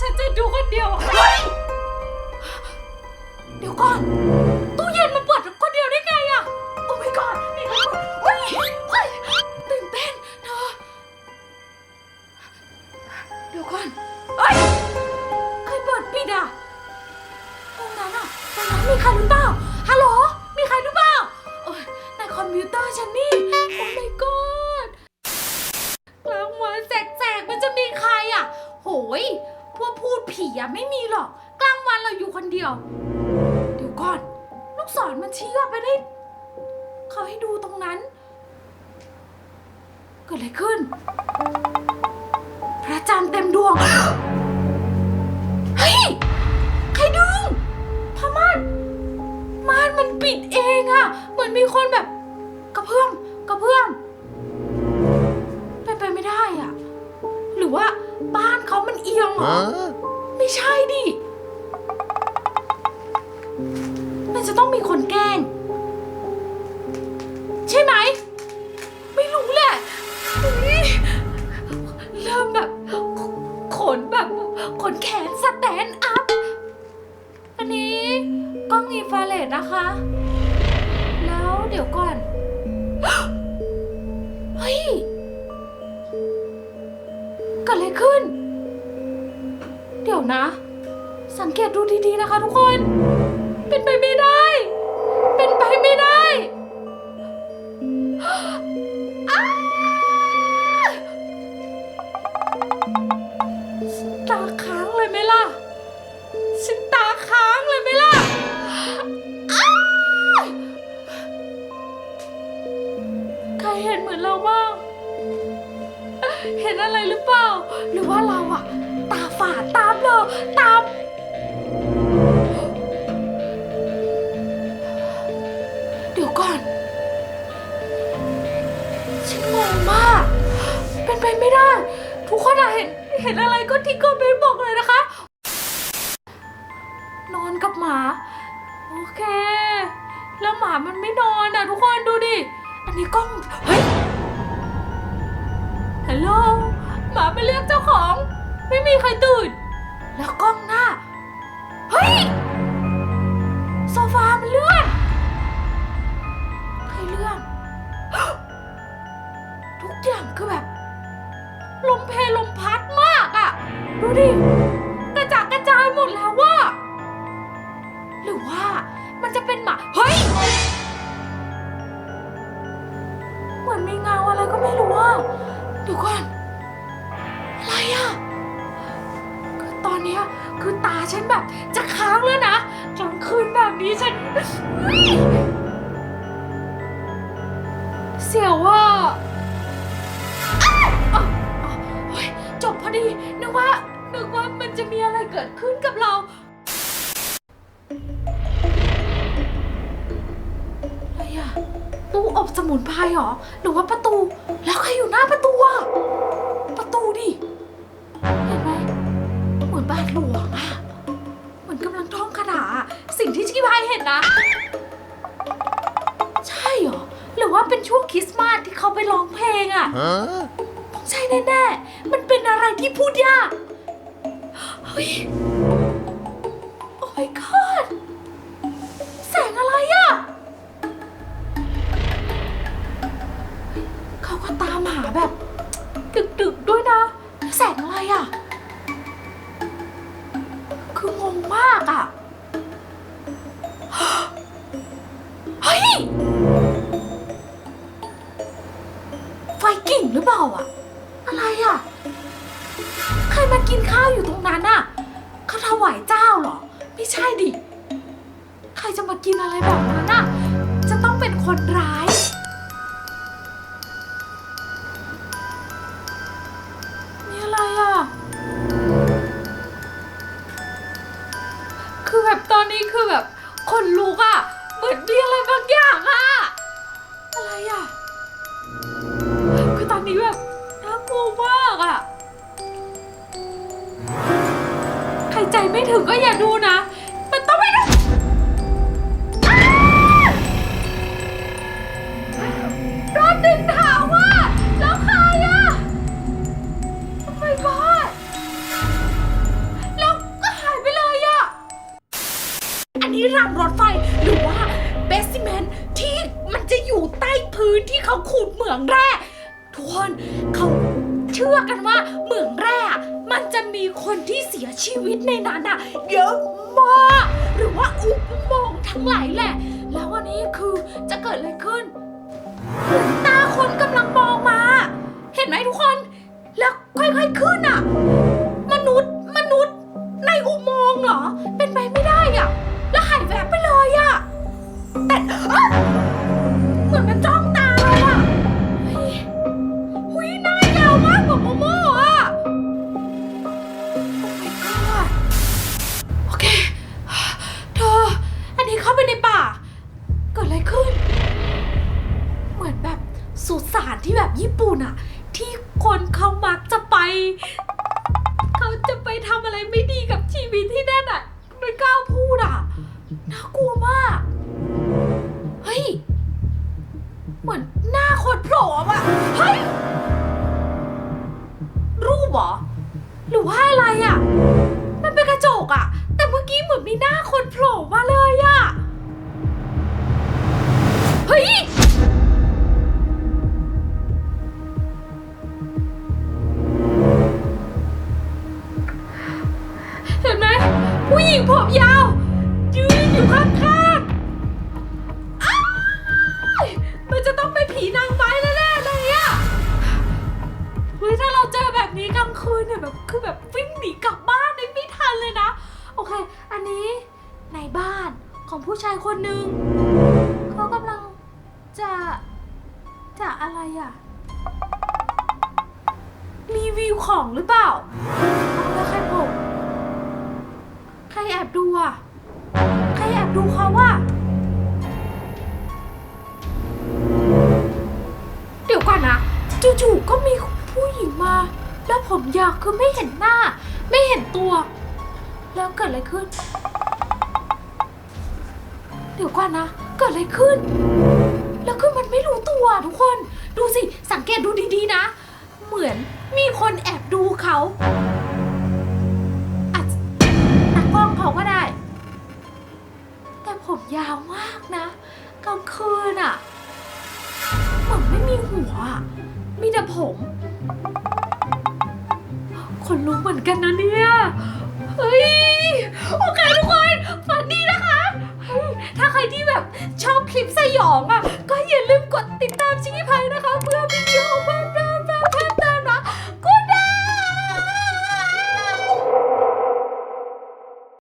ฉันจะดูคนเดียวเฮ้ยเดี๋ยวก่อน ตู้เย็นมันเปิดคนเดียวได้ไงอะโอ้ my god มีครเปิดเฮ้ยเฮ้ยตื่นเต้นเธอเดี๋ยวก่อนเฮ้ยใครเปิดปิดอะตรงนั้นอะตรงนั้นมีใครหรือเปล่าฮัลโหลมีใครหรือเปล่าโอ้ยในคอมพิวเตอร์ฉันนี่โอ้ my god กลางวันแสกๆมันจะมีใครอะโหย พวกพูดผีอะไม่มีหรอก กลางวันเราอยู่คนเดียว เดี๋ยวก่อน ลูกศรมันชี้ว่าไปได้ เขาให้ดูตรงนั้น เกิดอะไรขึ้น พระจันทร์เต็มดวง ไม่ใช่ดิ มันจะต้องมีคนแกล้ง ใช่ไหม ไม่รู้แหละอุ๊ยเริ่มแบบขนแบบขนแขนสแตนอัพ อันนี้กล้องอินฟราเรดนะคะ แล้วเดี๋ยวก่อน เฮ้ยเกิดอะไรขึ้น นะ สังเกตดูดีๆนะคะทุกคน เป็นไปไม่ได้ เป็นไปไม่ได้อ้าตาค้างเลยไหมล่ะฉันตาค้างเลยไหมล่ะอ้าใครเห็นเหมือนเราบ้าง เห็นอะไรหรือเปล่า หรือว่าเราอะตาฝาดตา ตามเดี๋ยวก่อน ฉันงงมาก เป็นไปไม่ได้ ทุกคนอะเห็น เห็นอะไรก็ที่ก็เบนบอกเลยนะคะ นอนกับหมา โอเค แล้วหมามันไม่นอนอะทุกคนดูดิ อันนี้กล้อง เฮ้ย ฮัลโหล หมาไปเรียกเจ้าของ ไม่มีใครตื่น แล้วกล้องหน้า เฮ้ย โซฟามันเลื่อนใครเลื่อน ทุกอย่างคือแบบ ลมเพลลมพัดมากอะดูดิ กระจากกระจายหมดแล้วว่า หรือว่ามันจะเป็นหมา เฮ้ย เหมือนมีเงาอะไรก็ไม่รู้อะเดี๋ยวก่อน ฉันแบบจะค้างแล้วนะกลางคืนแบบนี้ฉัน เสียวว่าจบพอดี นึกว่า นึกว่ามันจะมีอะไรเกิดขึ้นกับเรา อะไรอะตู้อบสมุนไพรเหรอ หรือว่าประตู แล้วใครอยู่หน้าประตูอะประตูดิ เห็นไหมเหมือนบ้าทหลวงอะ กำลังท่องคาถาอะสิ่งที่ชิคกี้พายเห็นนะ ใช่เหรอ หรือว่าเป็นช่วงคริสต์มาสที่เขาไปร้องเพลงอะ Huh? ต้องใช่แน่ๆ มันเป็นอะไรที่พูดยาก เฮ้ย โอ้ my god แสงอะไรอะเฮ้ยเขาก็ตามหาแบบ ดึกๆด้วยนะ แสงอะไรอะ มากอะเฮ้ย ไฟกิ่งหรือเปล่าอะอะไรอะใครมากินข้าวอยู่ตรงนั้นอะเขาถวายเจ้าเหรอ ไม่ใช่ดิ ใครจะมากินอะไรแบบางนนี้แบบน่ากลัวมากอะใครใจไม่ถึงก็อย่าดูนะ ทุกคนเขาเชื่อกันว่าเหมืองแร่อะมันจะมีคนที่เสียชีวิตในนั้นอะเยอะมาก หรือว่าอุโมงค์ทั้งหลายแหละ แล้ววันนี้คือจะเกิดอะไรขึ้นเหมือนตาคนกำลังมองมา เขาจะไปทำอะไรไม่ดีกับชีวิตที่นั่นอะ ไม่กล้าพูดอะ น่ากลัวมาก เฮ้ย เหมือนหน้าคนโผล่อะเฮ้ย รูปเหรอ หรือว่าอะไรอะ มันเป็นกระจกอะแต่เมื่อกี้เหมือนมีหน้าคนโผล่มาเลยอะเฮ้ย ผมยาว ยืนอยู่ข้างๆอ้ายมันจะต้องเป็นผีนางไม้แน่ๆเลยอะเฮ้ยถ้าเราเจอแบบนี้กลางคืนเนี่ยแบบคือแบบวิ่งหนีกลับบ้านไม่ทันเลยนะ โอเค อันนี้ในบ้านของผู้ชายคนหนึ่งเขากำลังจะจะอะไรอะรีวิวของหรือเปล่า ดูเขาว่า เดี๋ยวก่อนนะจู่ๆก็มีผู้หญิงมา แล้วผมยาวคือไม่เห็นหน้า ไม่เห็นตัว แล้วเกิดอะไรขึ้น เดี๋ยวก่อนนะ เกิดอะไรขึ้น แล้วคือมันไม่รู้ตัวทุกคน ดูสิ สังเกตดูดีๆนะ เหมือนมีคนแอบดูเขา ยาวมากนะกลางคืนอะเหมือนไม่มีหัวอะมีแต่ผมคนรู้เหมือนกันนะเนี่ย เฮ้ย โอเคทุกคน ฝันดีนะคะเฮ้ยถ้าใครที่แบบชอบคลิปสยองอะ